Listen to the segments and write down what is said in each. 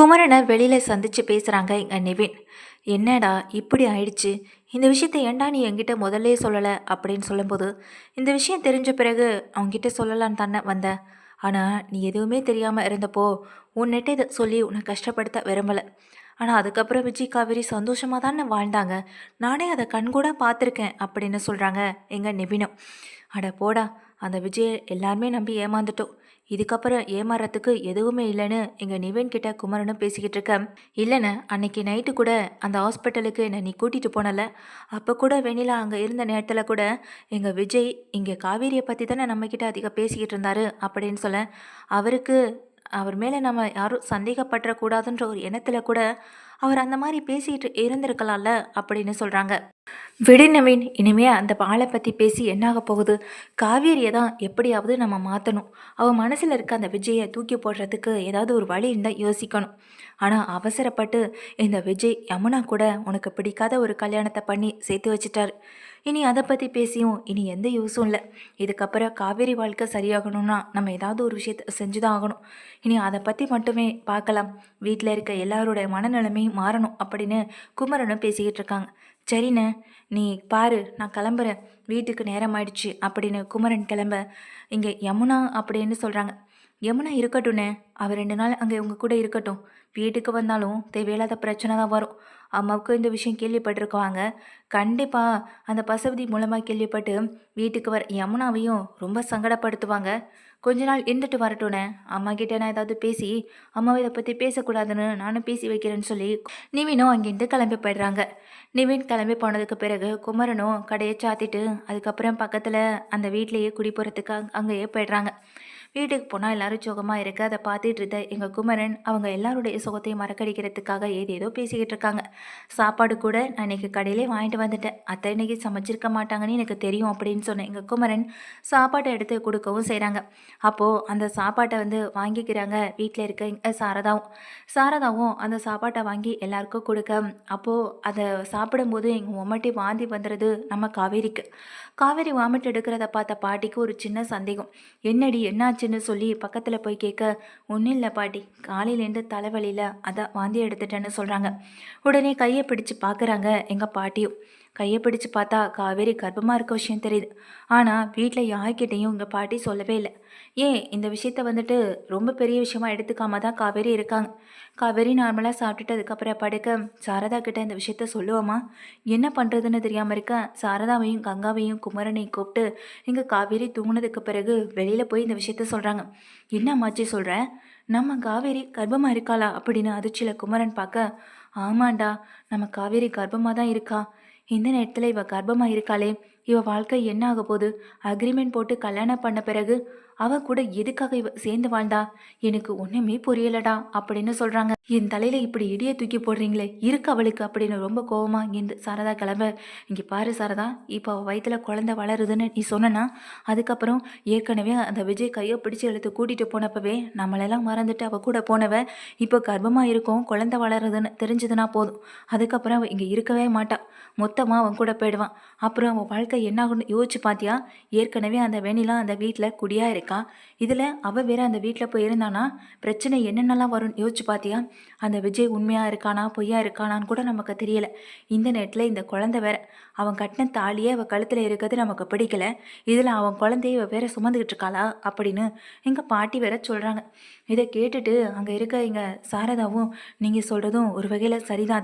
குமரனை வெளியில் சந்தித்து பேசுகிறாங்க எங்கள் நிவின். என்னடா இப்படி ஆயிடுச்சு? இந்த விஷயத்த ஏண்டா நீ என்கிட்ட முதல்லே சொல்லலை? அப்படின்னு சொல்லும்போது இந்த விஷயம் தெரிஞ்ச பிறகு அவங்ககிட்ட சொல்லலான்னு தானே வந்தேன் ஆனால் நீ எதுவுமே தெரியாமல் இருந்தப்போ உன்னிட்ட இதை சொல்லி உன்னை கஷ்டப்படுத்த விரும்பலை. ஆனால் அதுக்கப்புறம் விஜய் காவேரி சந்தோஷமாக தானே வாழ்ந்தாங்க. நானே அதை கண்கூட பார்த்துருக்கேன் அப்படின்னு சொல்கிறாங்க எங்கள் நிவினும். அட போடா அந்த விஜயை எல்லாருமே நம்பி ஏமாந்துட்டோம். இதுக்கப்புறம் ஏமாறத்துக்கு எதுவுமே இல்லைன்னு எங்கள் நிவேன் கிட்ட குமரனும் பேசிக்கிட்டு இருக்க. இல்லைண்ணே அன்னைக்கு நைட்டு கூட அந்த ஹாஸ்பிட்டலுக்கு என்னை நீ கூட்டிகிட்டு போனல அப்போ கூட வெண்ணிலா அங்கே இருந்த நேரத்தில் கூட எங்கள் விஜய் இங்கே காவேரியை பற்றி தானே நம்மக்கிட்ட அதிகம் பேசிக்கிட்டு இருந்தாரு அப்படின்னு சொல்ல. அவருக்கு அவர் மேலே நம்ம யாரும் சந்தேகப்பட்டுறக்கூடாதுன்ற ஒரு எண்ணத்தில் கூட அவர் அந்த மாதிரி பேசிகிட்டு இருந்திருக்கலாம்ல அப்படின்னு சொல்கிறாங்க விடு நவீன் இனிமே அந்த பாலை பற்றி பேசி என்னாக போகுது? காவேரியை தான் எப்படியாவது நம்ம மாற்றணும் அவள் மனசில் இருக்க அந்த விஜயை தூக்கி போடுறதுக்கு ஏதாவது ஒரு வழி இருந்தால் யோசிக்கணும். ஆனால் அவசரப்பட்டு இந்த விஜய் யமுனா கூட உனக்கு பிடிக்காத ஒரு கல்யாணத்தை பண்ணி சேர்த்து வச்சிட்டார். இனி அதை பற்றி பேசியும் இனி எந்த யூஸும் இல்லை. இதுக்கப்புறம் காவேரி வாழ்க்கை சரியாகணும்னா நம்ம ஏதாவது ஒரு விஷயத்தை செஞ்சு தான் ஆகணும். இனி அதை பற்றி மட்டுமே பார்க்கலாம் வீட்டில் இருக்க எல்லாரோட மனநிலைமையும் மாறணும் அப்படின்னு குமரனும் பேசிக்கிட்டு இருக்காங்க. சரிண்ணே நீ பாரு நான் கிளம்புறேன். வீட்டுக்கு நேரம் ஆயிடுச்சு அப்படின்னு குமரன் கிளம்ப இங்கே யமுனா அப்படின்னு சொல்கிறாங்க யமுனா இருக்கட்டும்ண்ணே அவர் ரெண்டு நாள் அங்கே உங்கள் கூட இருக்கட்டும். வீட்டுக்கு வந்தாலும் தேவையில்லாத பிரச்சனை தான் வரும். அம்மாவுக்கும் இந்த விஷயம் கேள்விப்பட்டிருக்குவாங்க. கண்டிப்பாக அந்த பசுபதி மூலமாக கேள்விப்பட்டு வீட்டுக்கு வர யமுனாவையும் ரொம்ப சங்கடப்படுத்துவாங்க. கொஞ்ச நாள் இருந்துட்டு வரட்டும்னே அம்மா கிட்ட நான் ஏதாவது பேசி அம்மாவை இதை பற்றி பேசக்கூடாதுன்னு நானும் பேசி வைக்கிறேன்னு சொல்லி நிவினும் அங்கேருந்து கிளம்பி போயிடுறாங்க. நிவின் கிளம்பி போனதுக்கு பிறகு குமரனும் கடையை சாத்திட்டு அதுக்கப்புறம் பக்கத்தில் அந்த வீட்லேயே குடி போகிறதுக்கு அங்கேயே போயிடுறாங்க. வீட்டுக்கு போனால் எல்லாரும் சுகமாக இருக்க. அதை பார்த்துட்டு இருந்த எங்கள் குமரன் அவங்க எல்லாருடைய சுகத்தையும் மறக்கடிக்கிறதுக்காக ஏதேதோ பேசிக்கிட்டு இருக்காங்க. சாப்பாடு கூட நான் இன்னைக்கு கடையிலே வாங்கிட்டு வந்துட்டேன். அத்தை இன்றைக்கி சமைச்சிருக்க மாட்டாங்கன்னு எனக்கு தெரியும் அப்படின்னு சொன்னேன் எங்கள் குமரன் சாப்பாட்டை எடுத்து கொடுக்கவும் செய்கிறாங்க அப்போது அந்த சாப்பாட்டை வந்து வாங்கிக்கிறாங்க வீட்டில் இருக்க எங்கள் சாரதாவும். சாரதாவும் அந்த சாப்பாட்டை வாங்கி எல்லாருக்கும் கொடுக்க அப்போது அதை சாப்பிடும்போது எங்கள் உமட்டி வாந்தி வந்துடுறது நம்ம காவேரிக்கு. காவேரி வாமிட் எடுக்கிறத பார்த்த பாட்டிக்கு ஒரு சின்ன சந்தேகம். என்னடி ஆச்சுன்னு சொல்லி பக்கத்தில் போய் கேட்க ஒன்றும் இல்லை பாட்டி. காலையிலேருந்து தலைவலியில் அதான் வாந்தி எடுத்துட்டேன்னு சொல்கிறாங்க உடனே கையை பிடிச்சி பார்க்குறாங்க எங்கள் பாட்டியும். கையை பிடிச்சு பார்த்தா காவேரி கர்ப்பமாக இருக்க விஷயம் தெரியுது. ஆனால் வீட்டில் யார்கிட்டையும் உங்கள் பாட்டி சொல்லவே இல்லை. ஏன்? இந்த விஷயத்த வந்துட்டு ரொம்ப பெரிய விஷயமா எடுத்துக்காம தான் காவேரி இருக்காங்க. காவேரி நார்மலாக சாப்பிட்டுட்டு அதுக்கப்புறம் படுக்க சாரதா கிட்ட இந்த விஷயத்த சொல்லுவோமா? என்ன பண்ணுறதுன்னு தெரியாமல் இருக்க சாரதாவையும் கங்காவையும் குமரனையும் கூப்பிட்டு இங்கே காவேரி தூங்கினதுக்கு பிறகு வெளியில் போய் இந்த விஷயத்த சொல்கிறாங்க என்ன மாச்சி சொல்கிற நம்ம காவேரி கர்ப்பமாக இருக்காளா? அப்படின்னு அதிர்ச்சியில் குமரன் பார்க்க ஆமாண்டா நம்ம காவேரி கர்ப்பமாக தான் இருக்கா? இந்த நேரத்தில் இவ கர்ப்பமாக இருக்காளே இவ வாழ்க்கை என்ன ஆக போகுது அக்ரிமெண்ட் போட்டு கல்யாணம் பண்ண பிறகு அவ கூட எதுக்காக இவ சேர்ந்து வாழ்ந்தா? எனக்கு ஒன்றுமே புரியலடா அப்படின்னு சொல்கிறாங்க என் தலையில் இப்படி இடியை தூக்கி போடுறீங்களே இருக்கு அவளுக்கு அப்படின்னு ரொம்ப கோவமா என்று சாரதா கிளம்ப. இங்கே பாரு சாரதா இப்போ அவள் வயிற்றுல குழந்தை வளருதுன்னு நீ சொன்னனா அதுக்கப்புறம் ஏற்கனவே அந்த விஜய் கையை பிடிச்சி எழுத்து கூட்டிகிட்டு போனப்பவே நம்மளெல்லாம் மறந்துட்டு அவள் கூட போனவ இப்போ கர்ப்பமாக இருக்கும் குழந்தை வளருதுன்னு தெரிஞ்சதுன்னா போதும். அதுக்கப்புறம் அவள் இங்கே இருக்கவே மாட்டாள் மொத்தமாக அவன் கூட போயிடுவான். அப்புறம் அவன் வாழ்க்கை என்ன யோசிச்சு பார்த்தியா ஏற்கனவே அந்த வெணிலாம் அந்த வீட்டில் குடியாக இருக்கு இதில் அவள் வேற அந்த வீட்டில் போய் இருந்தானா பிரச்சனை என்னென்னலாம் வரும்னு யோசிச்சு பார்த்தியா அந்த விஜய் உண்மையாக இருக்கானா? பொய்யா இருக்கானான்னு கூட நமக்கு தெரியலை. இந்த நேரத்தில் இந்த குழந்தை வேற. அவன் கட்டின தாலியே அவள் கழுத்தில் இருக்கிறது நமக்கு பிடிக்கல. இதில் அவன் குழந்தைய இவ வேற சுமந்துக்கிட்டு இருக்காளா? அப்படின்னு எங்கள் பாட்டி வேற சொல்கிறாங்க இதை கேட்டுட்டு அங்கே இருக்க எங்கள் சாரதாவும் நீங்கள் சொல்கிறதும் ஒரு வகையில் சரிதான்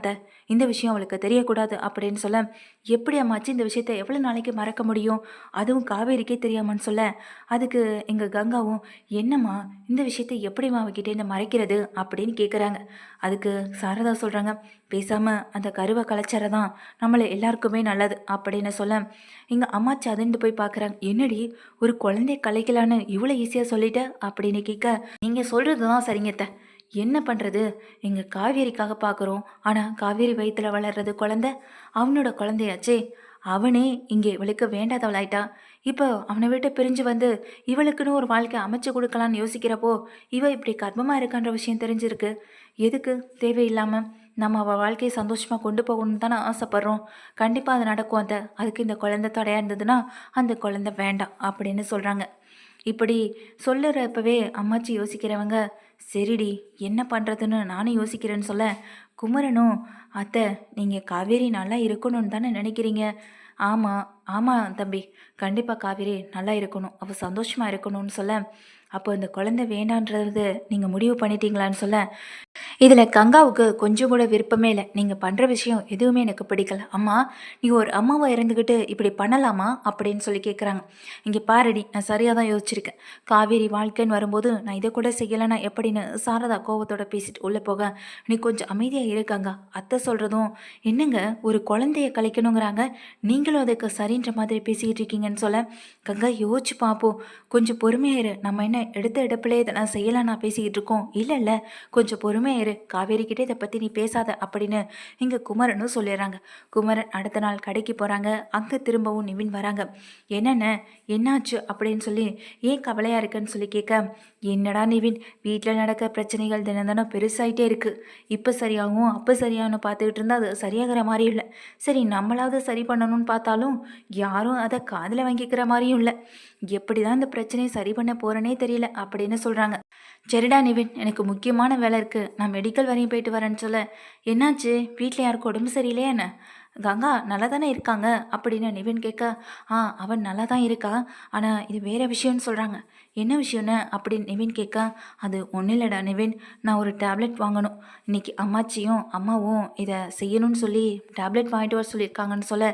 இந்த விஷயம் அவளுக்கு தெரியக்கூடாது அப்படின்னு சொல்ல எப்படி அம்மாச்சு இந்த விஷயத்தை எவ்வளோ நாளைக்கு மறக்க முடியும்? அதுவும் காவேரிக்கே தெரியாமன்னு சொல்ல அதுக்கு எங்கள் கங்காவும் என்னம்மா இந்த விஷயத்தை எப்படிம்மா அவகிட்ட இந்த மறைக்கிறது? அப்படின்னு கேட்குறாங்க அதுக்கு சாரதா சொல்கிறாங்க பேசாமல் அந்த கருவை கலைச்சரை தான் நம்மளை எல்லாருக்குமே நல்லது அப்படின்னு சொல்ல எங்கள் அம்மாச்சி அதிர்ந்து போய் பார்க்குறாங்க என்னடி ஒரு குழந்தைய கலைக்கலான்னு இவ்வளோ ஈஸியாக சொல்லிட்ட? அப்படின்னு கேட்க நீங்கள் சொல்கிறது தான் சரிங்க என்ன பண்ணுறது எங்கள் காவேரிக்காக பார்க்குறோம் ஆனால் காவேரி வயிற்றில் வளர்றது குழந்தை அவனோட குழந்தையாச்சே. அவனே இங்கே இவளுக்கு வேண்டாதவளாயிட்டா. இப்போ அவனை விட்டு பிரிஞ்சு வந்து இவளுக்குன்னு ஒரு வாழ்க்கை அமைச்சு கொடுக்கலான்னு யோசிக்கிறப்போ இவ இப்படி கர்ப்பமாக இருக்கான்ற விஷயம் தெரிஞ்சிருக்கு. எதுக்கு? தேவையில்லாமல் நம்ம அவள் வாழ்க்கையை சந்தோஷமாக கொண்டு போகணும்னு தானே ஆசைப்பட்றோம். கண்டிப்பாக அது நடக்கும் அந்த அதுக்கு இந்த குழந்தை தடையாக இருந்ததுன்னா அந்த குழந்தை வேண்டாம் அப்படின்னு சொல்கிறாங்க இப்படி சொல்லுறப்பவே அம்மாச்சி யோசிக்கிறவங்க சரிடி என்ன பண்ணுறதுன்னு நானும் யோசிக்கிறேன்னு சொல்ல குமரனும் அத்தை நீங்கள் காவேரி நல்லா இருக்கணும்னு தானே நினைக்கிறீங்க? ஆமாம் ஆமாம் தம்பி. கண்டிப்பாக காவேரி நல்லா இருக்கணும். அவள் சந்தோஷமாக இருக்கணும்னு சொல்ல அப்போ இந்த குழந்தை வேண்டான்றது நீங்கள் முடிவு பண்ணிட்டீங்களான்னு சொல்ல. இதில் கங்காவுக்கு கொஞ்சம் கூட விருப்பமே இல்லை. நீங்கள் பண்ணுற விஷயம் எதுவுமே எனக்கு பிடிக்கல. அம்மா நீ ஒரு அம்மாவை இறந்துக்கிட்டு இப்படி பண்ணலாமா? அப்படின்னு சொல்லி கேட்குறாங்க இங்கே பாரடி நான் சரியாக தான் யோசிச்சிருக்கேன். காவேரி வாழ்க்கைன்னு வரும்போது நான் இதை கூட செய்யலைன்னா எப்படின்னு சாரதா கோவத்தோட பேசிட்டு உள்ளே போக நீ கொஞ்சம் அமைதியாக இருக்காங்க அத்தை சொல்கிறதும் என்னங்க ஒரு குழந்தைய கலைக்கணுங்கிறாங்க? நீங்களும் அதுக்கு சரின்ற மாதிரி பேசிக்கிட்டு இருக்கீங்கன்னு சொல்ல. கங்கா யோசிச்சு பார்ப்போம் கொஞ்சம் பொறுமையாயிரு நம்ம என்ன எடுத்த எடுப்பிலே இதை நான் செய்யலாம் நான் பேசிக்கிட்டு இருக்கோம். இல்லை இல்லை. கொஞ்சம் பொறுமையாயிரு காவேரி கிட்டே இதை பற்றி நீ பேசாத அப்படின்னு இங்கே குமரனும் சொல்லிடுறாங்க. குமரன் அடுத்த நாள் கடைக்கு போகிறாங்க அங்கே திரும்பவும் நிவின் வராங்க. என்னென்ன என்னாச்சு? அப்படின்னு சொல்லி ஏன் கவலையாக இருக்குன்னு சொல்லி கேட்க என்னடா நிவின்? வீட்டில் நடக்க பிரச்சனைகள் தினம் தினம் பெருசாகிட்டே இருக்குது இப்போ சரியாகும் அப்போ சரியாகும்னு பார்த்துக்கிட்டு இருந்தால் அது சரியாகிற மாதிரி இல்லை. சரி நம்மளாவது சரி பண்ணணும்னு பார்த்தாலும் யாரும் அதை காதில் வாங்கிக்கிற மாதிரியும் இல்லை. எப்படி தான் இந்த பிரச்சனையை சரி பண்ண போகிறேனே தெரியல அப்படின்னு சொல்கிறாங்க சரிடா நிவின் எனக்கு முக்கியமான வேலை இருக்குது நான் மெடிக்கல் வரையும் போயிட்டு வரேன்னு சொல்ல என்னாச்சு? வீட்டில் யாருக்கும் உடம்பு சரியில்லையா என்ன? கங்கா நல்லா தானே இருக்காங்க அப்படின்னு நிவின் கேட்க ஆ அவன் நல்லா தான் இருக்கா? ஆனால் இது வேறு விஷயம்னு சொல்கிறாங்க என்ன விஷயம்னு? அப்படின்னு நிவின் கேட்க அது ஒன்றும் இல்லைடா நிவின். நான் ஒரு டேப்லெட் வாங்கணும். இன்னைக்கு அம்மாச்சியும் அம்மாவும் இதை செய்யணும்னு சொல்லி டேப்லெட் வாங்கிட்டு வர சொல்லியிருக்காங்கன்னு சொல்ல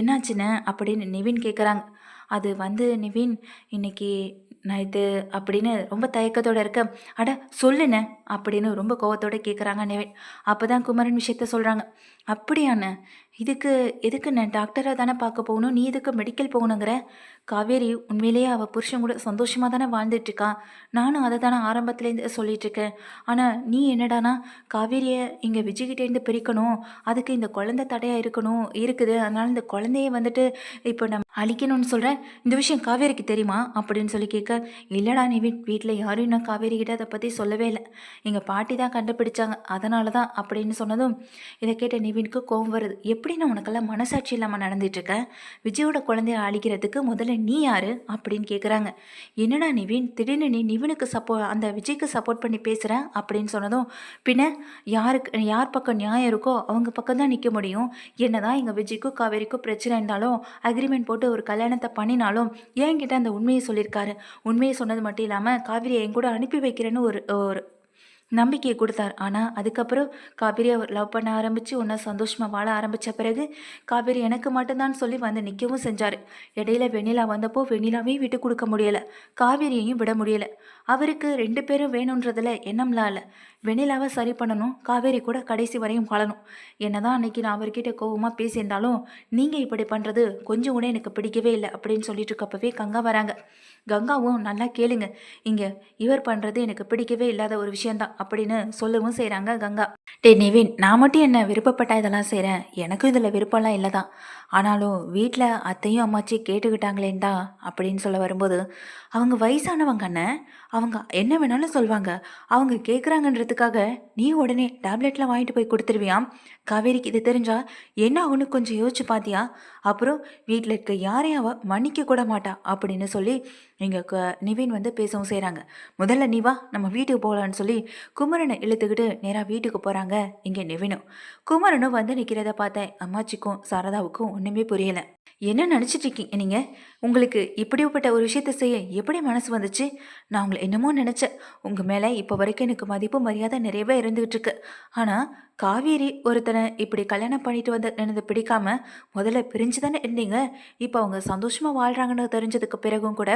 என்னாச்சுன்னு? அப்படின்னு நிவின் கேட்குறாங்க அது வந்து நிவின் இன்னைக்கு நான் இது அப்படின்னு ரொம்ப தயக்கத்தோட இருக்க அட சொல்லுண்ணே அப்படின்னு ரொம்ப கோவத்தோடு கேட்குறாங்க நிவேன். அப்போ தான் குமரன் விஷயத்த சொல்கிறாங்க அப்படியாண்ணே இதுக்கு எதுக்கு நான் டாக்டரை தானே பார்க்க போகணும்? நீ எதுக்கு மெடிக்கல் போகணுங்கிற? காவேரி உண்மையிலேயே அவள் புருஷன் கூட சந்தோஷமாக தானே வாழ்ந்துட்டுருக்கா. நானும் அதை தானே ஆரம்பத்துலேருந்து சொல்லிகிட்ருக்கேன் ஆனால் நீ என்னடானா காவேரியை இங்கே விஜய்கிட்டேருந்து பிரிக்கணும். அதுக்கு இந்த குழந்தை தடையாக இருக்கணும் இருக்குது. அதனால் இந்த குழந்தைய வந்துட்டு இப்போ நம்ம அழிக்கணும்னு சொல்கிறேன் இந்த விஷயம் காவேரிக்கு தெரியுமா? அப்படின்னு சொல்லி கேட்க இல்லைடா நீ வீட் வீட்டில் யாரும் இன்னும் காவேரி கிட்ட அதை பற்றி சொல்லவே இல்லை. எங்கள் பாட்டி தான் கண்டுபிடிச்சாங்க. அதனால தான் அப்படின்னு சொன்னதும் இதை கேட்ட நிவினுக்கு கோவம் வருது. எப்படி நான் உனக்கெல்லாம் மனசாட்சி இல்லாமல் நடந்துட்டுருக்கேன் விஜயோட குழந்தைய அழிக்கிறதுக்கு முதல்ல நீ யாரு? அப்படின்னு கேட்குறாங்க என்னடா நிவின்? திடீர்னு நீ நிவினுக்கு சப்போ அந்த விஜய்க்கு சப்போர்ட் பண்ணி பேசுகிறேன் அப்படின்னு சொன்னதும் பின்ன யாருக்கு யார் பக்கம் நியாயம் இருக்கோ அவங்க பக்கம் தான் நிற்க முடியும். என்ன தான் எங்கள் விஜய்க்கும் காவேரிக்கும் பிரச்சனை இருந்தாலும் அக்ரிமெண்ட் போட்டு ஒரு கல்யாணத்தை பண்ணினாலும் என்கிட்ட அந்த உண்மையை சொல்லியிருக்காரு உண்மையை சொன்னது மட்டும் இல்லாமல் காவேரியை என் கூட அனுப்பி வைக்கிறேன்னு ஒரு ஒரு நம்பிக்கையை கொடுத்தார். ஆனால் அதுக்கப்புறம் காவேரி அவர் லவ் பண்ண ஆரம்பித்து ஒன்றா சந்தோஷமாக வாழ ஆரம்பித்த பிறகு காவேரி எனக்கு மட்டும்தான் சொல்லி வந்து நிற்கவும் செஞ்சார். இடையில வெண்ணிலா வந்தப்போ வெண்ணிலாவையும் விட்டு கொடுக்க முடியலை. காவேரியையும் விட முடியலை. அவருக்கு ரெண்டு பேரும் வேணுன்றதில் எண்ணம்லாம் இல்லை. வெண்ணிலாவை சரி பண்ணணும். காவேரி கூட கடைசி வரையும் வாழணும். என்னதான் அன்னைக்கு நான் அவர்கிட்ட கோவமாக பேசியிருந்தாலும் நீங்கள் இப்படி பண்ணுறது கொஞ்சம் கூட எனக்கு பிடிக்கவே இல்லை அப்படின்னு சொல்லிட்டு இருக்கப்பவே கங்கா வராங்க. கங்காவும் நல்லா கேளுங்க. இங்கே இவர் பண்ணுறது எனக்கு பிடிக்கவே இல்லாத ஒரு விஷயந்தான் அப்படின்னு சொல்லவும் செய்கிறாங்க கங்கா. டே நிவின் நான் மட்டும் என்ன விருப்பப்பட்டா இதெல்லாம் செய்கிறேன் எனக்கும் இதில் விருப்பம்லாம் இல்லை தான் ஆனாலும் வீட்டில் அத்தையும் அம்மாச்சி கேட்டுக்கிட்டாங்களேண்டா அப்படின்னு சொல்ல வரும்போது அவங்க வயசானவங்க அண்ணன் அவங்க என்ன வேணாலும் சொல்லுவாங்க அவங்க கேட்குறாங்கன்றதுக்காக நீ உடனே டேப்லெட்லாம் வாங்கிட்டு போய் கொடுத்துருவியாம். காவேரிக்கு இது தெரிஞ்சா என்ன ஆகுன்னு கொஞ்சம் யோசிச்சு பார்த்தியா அப்புறம் வீட்டில் இருக்க யாரையும் அவள் மன்னிக்க கூட மாட்டா அப்படின்னு சொல்லி இங்கே க நிவின் வந்து பேசவும் செய்கிறாங்க முதல்ல நீ வா நம்ம வீட்டுக்கு போகலான்னு சொல்லி குமரனை இழுத்துக்கிட்டு நேராக வீட்டுக்கு போகிறாங்க இங்கே நிவினும். குமரனும் வந்து நிற்கிறத பார்த்தேன். அம்மாச்சிக்கும் சாரதாவுக்கும் ஒன்றுமே புரியலை. என்ன நினச்சிட்டு இருக்கீங்க நீங்கள் உங்களுக்கு இப்படிப்பட்ட ஒரு விஷயத்த செய்ய எப்படி மனசு வந்துச்சு? நான் உங்களை என்னமோ நினச்சேன். உங்கள் மேலே இப்போ வரைக்கும் எனக்கு மதிப்பு மரியாதை நிறையவே இருந்துகிட்டு இருக்கு ஆனால் காவேரி ஒருத்தனை இப்படி கல்யாணம் பண்ணிட்டு வந்த எனது பிடிக்காம முதல்ல பிரிஞ்சு தானே இருந்தீங்க? இப்போ அவங்க சந்தோஷமாக வாழ்கிறாங்கன்னு தெரிஞ்சதுக்கு பிறகும் கூட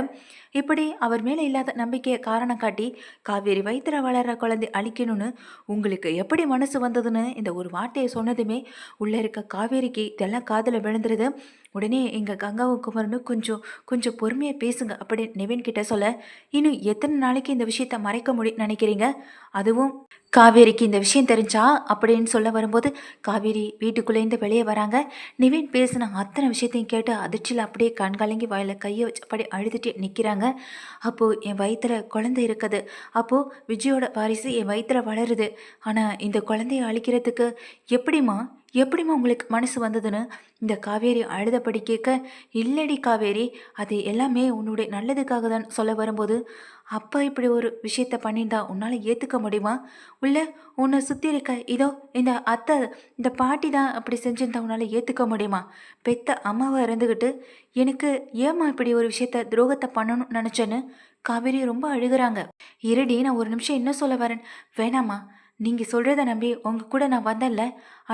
இப்படி அவர் மேலே இல்லாத நம்பிக்கையை காரணம் காட்டி காவேரி வயிற்றுல வளர்கிற குழந்தை அழிக்கணும்னு உங்களுக்கு எப்படி மனசு வந்ததுன்னு இந்த ஒரு வார்த்தையை சொன்னதுமே உள்ளே இருக்க காவேரிக்கு இதெல்லாம் காதில் விழுந்துருது. உடனே எங்கள் கங்காவும் குமரனும் கொஞ்சம் கொஞ்சம் பொறுமையாக பேசுங்க அப்படின்னு நிவின் கிட்ட சொல்ல இன்னும் எத்தனை நாளைக்கு இந்த விஷயத்த மறைக்க முடியும் நினைக்கிறீங்க? அதுவும் காவேரிக்கு இந்த விஷயம் தெரிஞ்சா? அப்படின்னு சொல்ல வரும்போது காவேரி வீட்டுக்குள்ளேருந்து வெளியே வராங்க. நிவின் பேசின அத்தனை விஷயத்தையும் கேட்டு அதிர்ச்சியில் அப்படியே கண்கலங்கி வாயில் கையை வச்சு அப்படியே அழுதுட்டு நிற்கிறாங்க அப்போது என் வயிற்றில் குழந்தை இருக்குது. அப்போது விஜயோட வாரிசு என் வயிற்றில் வளருது. ஆனால் இந்த குழந்தைய அழிக்கிறதுக்கு எப்படிம்மா எப்படிம்மா உங்களுக்கு மனசு வந்ததுன்னு? இந்த காவேரி அழுதபடி கேட்க இல்லடி காவேரி அது எல்லாமே உன்னுடைய நல்லதுக்காக தான் சொல்ல வரும்போது அப்பா இப்படி ஒரு விஷயத்த பண்ணியிருந்தா உன்னால் ஏற்றுக்க முடியுமா? உள்ள உன்னை சுற்றி இருக்க இதோ இந்த அத்தை இந்த பாட்டி தான் அப்படி செஞ்சிருந்தா உன்னால் ஏற்றுக்க முடியுமா? பெத்த அம்மாவை இருந்துக்கிட்டு எனக்கு ஏம்மா இப்படி ஒரு விஷயத்த துரோகத்தை பண்ணணும்னு நினச்சேன்னு? காவேரி ரொம்ப அழுகிறாங்க. இருடி நான் ஒரு நிமிஷம் என்ன சொல்ல வரேன்? வேணாம்மா. நீங்கள் சொல்கிறத நம்பி உங்கள் கூட நான் வந்தேன்ல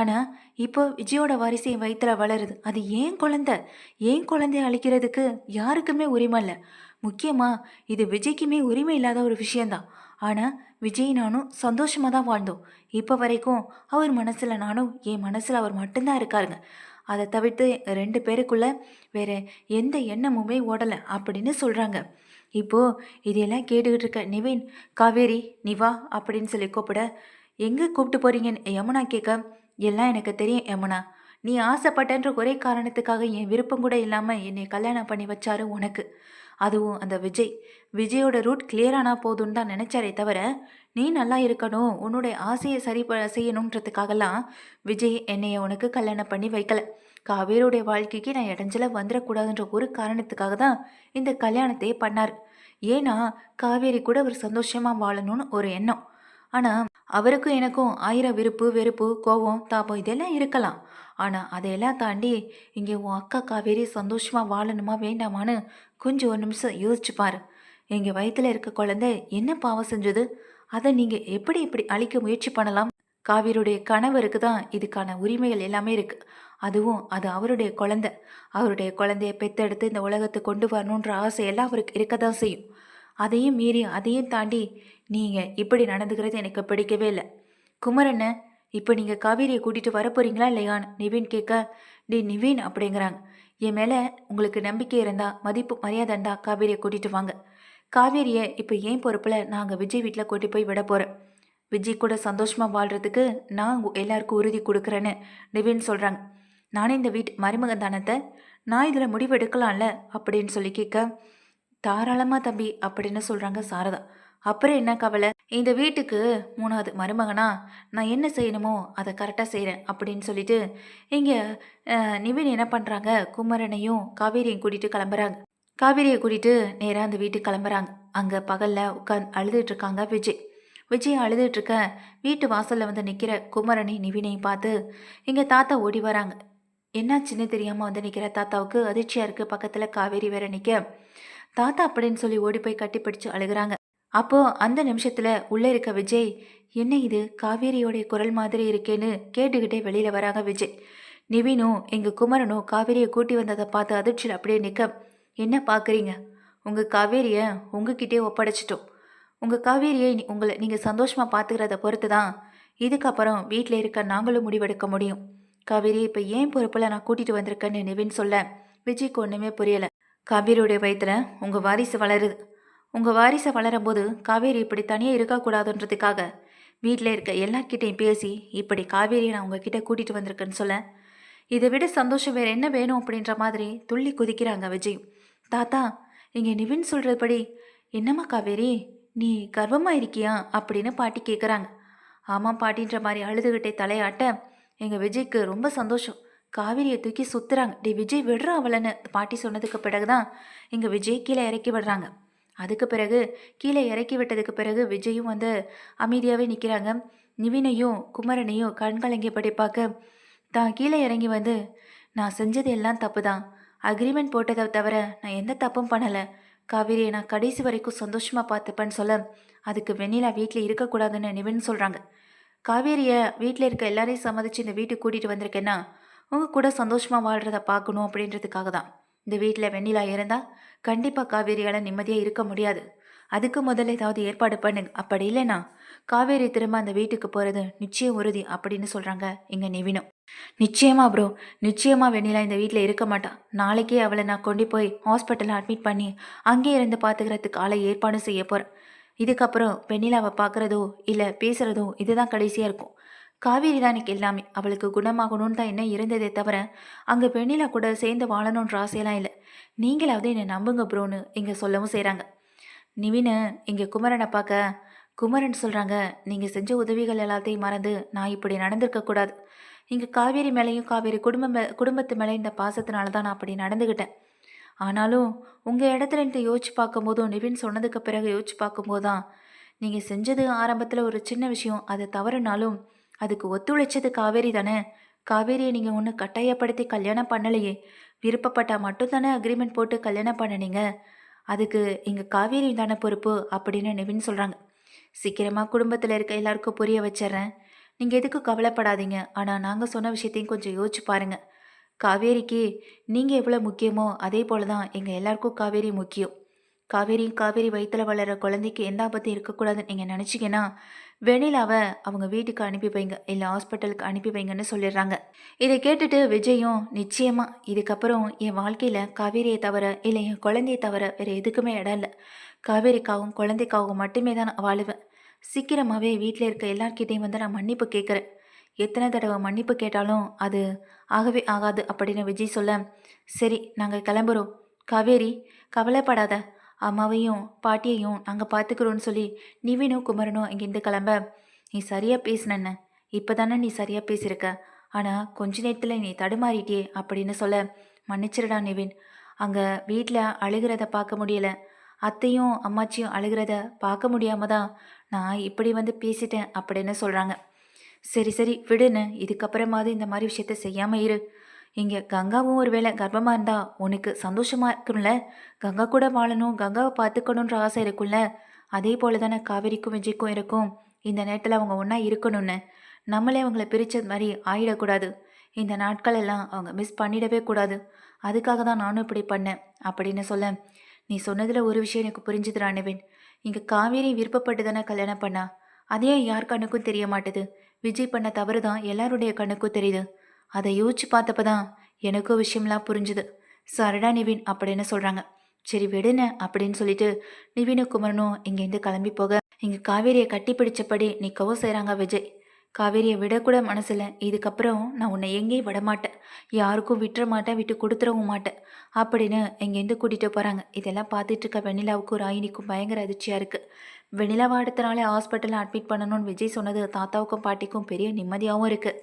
ஆனால் இப்போ விஜயோட வாரிசு என் வயிற்றுல வளருது. அது ஏன் குழந்த? ஏன் குழந்தைய அழிக்கிறதுக்கு யாருக்குமே உரிமை இல்லை. முக்கியமாக இது விஜய்க்குமே உரிமை இல்லாத ஒரு விஷயந்தான் ஆனால் விஜய் நானும் சந்தோஷமாக தான் வாழ்ந்தோம். இப்போ வரைக்கும் அவர் மனசில் நானும் என் மனசில் அவர் மட்டும்தான் இருக்காருங்க. அதை தவிர்த்து ரெண்டு பேருக்குள்ள வேற எந்த எண்ணமுமே ஓடலை அப்படின்னு சொல்கிறாங்க இப்போது இதையெல்லாம் கேட்டுக்கிட்டு இருக்க நிவின் காவேரி நிவா அப்படின்னு சொல்லி கூப்பிட எங்கே கூப்பிட்டு போறீங்கன்னு யமுனா கேட்க எல்லாம் எனக்கு தெரியும் யமுனா. நீ ஆசைப்பட்டன்ற ஒரே காரணத்துக்காக என் விருப்பம் கூட இல்லாமல் என்னை கல்யாணம் பண்ணி வச்சாரு உனக்கு. அதுவும் அந்த விஜய். விஜயோட ரூட் கிளியரானா ஆனால் போதும்னு தான் நினச்சாரே தவிர நீ நல்லா இருக்கணும் உன்னுடைய ஆசையை சரி ப செய்யணுன்றதுக்காகலாம் விஜய் என்னைய உனக்கு கல்யாணம் பண்ணி வைக்கல. காவேரியுடைய வாழ்க்கைக்கு நான் இடைஞ்சல வந்துடக்கூடாதுன்ற ஒரு காரணத்துக்காக தான் இந்த கல்யாணத்தையே பண்ணார். ஏன்னா காவேரி கூட அவர் சந்தோஷமாக வாழணும்னு ஒரு எண்ணம். ஆனால் அவருக்கும் எனக்கும் ஆயிரம் விருப்பு வெறுப்பு கோபம் தாபம் இதெல்லாம் இருக்கலாம். ஆனால் அதையெல்லாம் தாண்டி இங்கே உன் அக்கா காவேரி சந்தோஷமாக வாழணுமா வேண்டாமான்னு கொஞ்சம் ஒரு நிமிஷம் யோசிச்சுப்பார் எங்கள் வயிற்றில் இருக்க குழந்தை என்ன பாவம் செஞ்சது? அதை நீங்கள் எப்படி இப்படி அழிக்க முயற்சி பண்ணலாம்? காவியருடைய கணவருக்கு தான் இதுக்கான உரிமைகள் எல்லாமே இருக்குது அதுவும் அது அவருடைய குழந்தை. அவருடைய குழந்தைய பெத்தெடுத்து இந்த உலகத்தை கொண்டு வரணுன்ற ஆசை எல்லாம் அவருக்கு இருக்க தான் செய்யும். அதையும் மீறி அதையும் தாண்டி நீங்கள் இப்படி நடந்துக்கிறது எனக்கு பிடிக்கவே இல்லை. குமரண்ண இப்போ நீங்கள் காவேரியை கூட்டிகிட்டு வர போறீங்களா இல்லையான்னு நிவின் கேட்க டி நிவின் அப்படிங்கிறாங்க. என் மேலே உங்களுக்கு நம்பிக்கை இருந்தால் மதிப்பு மரியாதை இருந்தால் காவேரியை கூட்டிகிட்டு வாங்க. காவேரியை இப்போ ஏன் பொறுப்பில் நாங்கள் விஜய் வீட்டில் கூட்டி போய் விட போகிறேன் விஜய் கூட சந்தோஷமாக வாழ்கிறதுக்கு நான் எல்லாருக்கும் உறுதி கொடுக்குறேன்னு நிவின் சொல்கிறாங்க நானே இந்த வீட்டு மருமகன் தானத்தை? நான் இதில் முடிவு எடுக்கலாம்ல? அப்படின்னு சொல்லி கேட்க தாராளமாக தம்பி அப்படின்னு சொல்கிறாங்க சாரதா. அப்புறம் என்ன கவலை? இந்த வீட்டுக்கு மூணாவது மருமகனா? நான் என்ன செய்யணுமோ அதை கரெக்டாக செய்கிறேன் அப்படின்னு சொல்லிட்டு இங்கே நிவின் என்ன பண்ணுறாங்க குமரனையும் காவேரியும் கூட்டிகிட்டு கிளம்புறாங்க. காவேரியை கூட்டிகிட்டு நேராக அந்த வீட்டுக்கு கிளம்புறாங்க. அங்கே பகலில் உட்காந்து அழுதுட்டு இருக்காங்க விஜய். விஜய் அழுதுட்டு இருக்க வீட்டு வாசலில் வந்து நிற்கிற குமரனையும் நிவினையும் பார்த்து இங்கே தாத்தா ஓடி வராங்க. என்னாச்சுன்னு தெரியாமல் வந்து நிற்கிற தாத்தாவுக்கு அதிர்ச்சியாக இருக்குது பக்கத்தில் காவேரி வேற நிற்க தாத்தா அப்படின்னு சொல்லி ஓடி போய் கட்டி பிடிச்சு அழுகுறாங்க. அப்போ அந்த நிமிஷத்துல உள்ள இருக்க விஜய் என்ன இது? காவேரியோடைய குரல் மாதிரி இருக்கேன்னு கேட்டுக்கிட்டே வெளியில வராங்க விஜய். நிவினும் எங்க குமரனும் காவேரியை கூட்டி வந்ததை பார்த்து அதிர்ச்சியில் அப்படியே நிற்க என்ன பார்க்குறீங்க? உங்க காவேரியை உங்ககிட்டே ஒப்படைச்சிட்டோம். உங்க காவேரியை உங்களை நீங்க சந்தோஷமா பார்த்துக்கிறத பொறுத்து தான் இதுக்கப்புறம் வீட்டில் இருக்க நாங்களும் முடிவெடுக்க முடியும். காவேரி இப்போ ஏன் பொறுப்பில் நான் கூட்டிட்டு வந்திருக்கேன்னு நிவின் சொல்ல விஜய்க்கு ஒன்றுமே புரியல. காவேரியுடைய வயிற்றுல உங்க வாரிசு வளருது. உங்க வாரிசை வளரும்போது காவேரி இப்படி தனியாக இருக்கக்கூடாதுன்றதுக்காக வீட்டில் இருக்க எல்லார்கிட்டையும் பேசி இப்படி காவேரியை நான் உங்ககிட்ட கூட்டிட்டு வந்திருக்கேன்னு சொல்ல. இதை விட சந்தோஷம் வேற என்ன வேணும் அப்படின்ற மாதிரி துள்ளி குதிக்கிறாங்க விஜய் தாத்தா இங்கே நிவின் சொல்கிறபடி என்னம்மா காவேரி நீ கர்வமா இருக்கியா? அப்படின்னு பாட்டி கேட்குறாங்க ஆமாம் பாட்டின்ற மாதிரி அழுதுகிட்டே தலையாட்ட எங்கள் விஜய்க்கு ரொம்ப சந்தோஷம். காவேரியை தூக்கி சுத்துறாங்க. டே விஜய் விடுறா அவளைன்னு. பாட்டி சொன்னதுக்கு பிறகுதான் இங்கே விஜய் கீழே இறக்கி விடுறாங்க. அதுக்கு பிறகு கீழே இறக்கி விட்டதுக்கு பிறகு விஜயும் வந்து அமைதியாகவே நிற்கிறாங்க நிவினையும் குமரனையும் கண்கலங்கியபடி பார்க்க தான் கீழே இறங்கி வந்து நான் செஞ்சது எல்லாம் தப்பு தான் அக்ரிமெண்ட் போட்டதை தவிர நான் எந்த தப்பும் பண்ணலை. காவேரியை நான் கடைசி வரைக்கும் சந்தோஷமாக பார்த்துப்பேன்னு சொல்ல அதுக்கு வெண்ணிலா வீட்டில் இருக்கக்கூடாதுன்னு நிவின் சொல்கிறாங்க காவேரியை வீட்டில் இருக்க எல்லாரையும் சம்மதிச்சு இந்த வீட்டுக்கு கூட்டிகிட்டு வந்திருக்கேன்னா உங்கள் கூட சந்தோஷமாக வாழ்கிறத பார்க்கணும் அப்படின்றதுக்காக தான். இந்த வீட்டில் வெண்ணிலா இருந்தால் கண்டிப்பாக காவேரியால் நிம்மதியாக இருக்க முடியாது. அதுக்கு முதல்ல ஏதாவது ஏற்பாடு பண்ணுங்க அப்படி இல்லைன்னா காவேரி திரும்ப அந்த வீட்டுக்கு போகிறது நிச்சயம் உறுதி அப்படின்னு சொல்கிறாங்க இங்கே நிவினும் நிச்சயமா ப்ரோ நிச்சயமாக வெண்ணிலா இந்த வீட்டில் இருக்க மாட்டான் நாளைக்கே அவளை நான் கொண்டு போய் ஹாஸ்பிட்டலில் அட்மிட் பண்ணி அங்கேயே இருந்து பார்த்துக்கிறதுக்கு ஆளை ஏற்பாடு செய்ய போகிறேன் இதுக்கப்புறம் வெண்ணிலாவை பார்க்குறதோ இல்லை பேசுகிறதோ இதுதான் கடைசியாக இருக்கும். காவேரி தான் எனக்கு எல்லாமே. அவளுக்கு குணமாகணும்னு தான் என்ன இருந்ததே தவிர அங்கே வெண்ணிலா கூட சேர்ந்து வாழணுன்ற ஆசையெல்லாம் இல்லை. நீங்களாவது என்னை நம்புங்க ப்ரோன்னு இங்கே சொல்லவும் செய்கிறாங்க நிவினு இங்கே குமரனை பார்க்க குமரன் சொல்கிறாங்க நீங்கள் செஞ்ச உதவிகள் எல்லாத்தையும் மறந்து நான் இப்படி நடந்திருக்கக்கூடாது இங்கே காவேரி மேலேயும் காவேரி குடும்பம் குடும்பத்து மேலே இந்த பாசத்தினால தான் நான் அப்படி நடந்துக்கிட்டேன் ஆனாலும் உங்கள் இடத்துல இந்த யோசிச்சு பார்க்கும்போதும் நிவின் சொன்னதுக்கு பிறகு யோசிச்சு பார்க்கும்போது தான் நீங்கள் செஞ்சது ஆரம்பத்தில் ஒரு சின்ன விஷயம். அதை தவறுனாலும் அதுக்கு ஒத்துழைச்சது காவேரி தானே? காவேரியை நீங்கள் ஒன்று கட்டாயப்படுத்தி கல்யாணம் பண்ணலையே. விருப்பப்பட்டால் மட்டும்தானே அக்ரிமெண்ட் போட்டு கல்யாணம் பண்ணினீங்க? அதுக்கு எங்கள் காவேரி தானே பொறுப்பு அப்படின்னு நிவின் சொல்கிறாங்க சீக்கிரமாக குடும்பத்தில் இருக்க எல்லாருக்கும் புரிய வச்சிட்றேன். நீங்கள் எதுக்கும் கவலைப்படாதீங்க. ஆனால் நாங்கள் சொன்ன விஷயத்தையும் கொஞ்சம் யோசிச்சு பாருங்கள் காவேரிக்கு நீங்கள் எவ்வளோ முக்கியமோ அதே போல தான் எங்கள் எல்லாருக்கும் காவேரி முக்கியம். காவேரியும் காவேரி வயிற்றில் வளர குழந்தைக்கு எந்த ஆபத்தும் இருக்கக்கூடாதுன்னு நீங்கள் நினச்சிங்கன்னா வெனிலாவை அவங்க வீட்டுக்கு அனுப்பி வைங்க. இல்லை ஹாஸ்பிட்டலுக்கு அனுப்பி வைங்கன்னு சொல்லிடுறாங்க. இதை கேட்டுட்டு விஜயும் நிச்சயமாக இதுக்கப்புறம் என் வாழ்க்கையில் காவேரியை தவிர இல்லை என் குழந்தையை தவிர வேறு எதுக்குமே இடம் இல்லை. காவேரிக்காகவும் குழந்தைக்காகவும் மட்டுமே தான் நான் வாழுவேன். சீக்கிரமாகவே வீட்டில் இருக்க எல்லார்கிட்டையும் வந்து நான் மன்னிப்பு கேட்குறேன் எத்தனை தடவை மன்னிப்பு கேட்டாலும் அது ஆகவே ஆகாது அப்படின்னு விஜய் சொல்ல சரி நாங்கள் கிளம்புறோம். காவேரி கவலைப்படாத. அம்மாவையும் பாட்டியையும் நாங்கள் பார்த்துக்குறோன்னு சொல்லி நிவினும் குமரனும் இங்கேருந்து கிளம்ப. நீ சரியாக பேசினண்ண இப்போ தானே நீ சரியாக பேசியிருக்க. ஆனால் கொஞ்ச நேரத்தில் நீ தடுமாறிட்டியே அப்படின்னு சொல்ல மன்னிச்சிருடா நிவின். அங்கே வீட்டில் அழுகிறத பார்க்க முடியல. அத்தையும் அம்மாச்சியும் அழுகிறத பார்க்க முடியாம தான் நான் இப்படி வந்து பேசிட்டேன் அப்படின்னு சொல்கிறாங்க சரி சரி விடுன்னு. இதுக்கப்புறமாவது இந்த மாதிரி விஷயத்த செய்யாமல் இரு. இங்கே கங்காவும் ஒரு வேளை கர்ப்பமாக இருந்தால் உனக்கு சந்தோஷமாக இருக்கும்ல? கங்கா கூட வாழணும் கங்காவை பார்த்துக்கணுன்ற ஆசை இருக்கும்ல? அதே போல தானே காவேரிக்கும் விஜய்க்கும் இருக்கும். இந்த நேரத்தில் அவங்க ஒன்றா இருக்கணும்னு. நம்மளே அவங்கள பிரித்தது மாதிரி ஆயிடக்கூடாது. இந்த நாட்கள் எல்லாம் அவங்க மிஸ் பண்ணிடவே கூடாது. அதுக்காக தான் நானும் இப்படி பண்ணேன் அப்படின்னு சொல்ல. நீ சொன்னதில் ஒரு விஷயம் எனக்கு புரிஞ்சுது ராணுவேன். இங்கே காவேரி விருப்பப்பட்டு தானே கல்யாணம் பண்ணா? அதே யார் கண்ணுக்கும் தெரிய மாட்டுது. விஜய் பண்ண தவறு தான் எல்லாருடைய கண்ணுக்கும் தெரியுது. அதை யோசிச்சு பார்த்தப்ப தான் எனக்கும் விஷயம்லாம் புரிஞ்சுது. சரடா நிவின் அப்படின்னு சொல்கிறாங்க சரி விடுன அப்படின்னு சொல்லிட்டு நிவினும் குமரனும் இங்கேருந்து கிளம்பி போக இங்கே காவேரியை கட்டி பிடிச்சபடி நிற்கவும் செய்கிறாங்க விஜய். காவேரியை விடக்கூட மனசில் இதுக்கப்புறம் நான் உன்னை எங்கேயும் விட மாட்டேன் யாருக்கும் விட்டுற மாட்டேன். விட்டு கொடுத்துடவும் மாட்டேன். அப்படின்னு இங்கேருந்து கூட்டிகிட்டு போகிறாங்க இதெல்லாம் பார்த்துட்டு இருக்க வெண்ணிலாவுக்கும் ராயினிக்கும் பயங்கர அதிர்ச்சியாக இருக்குது வெண்ணிலாவை அடுத்த நாளே ஹாஸ்பிட்டலில் அட்மிட் பண்ணணும்னு விஜய் சொன்னது தாத்தாவுக்கும் பாட்டிக்கும் பெரிய நிம்மதியாகவும் இருக்குது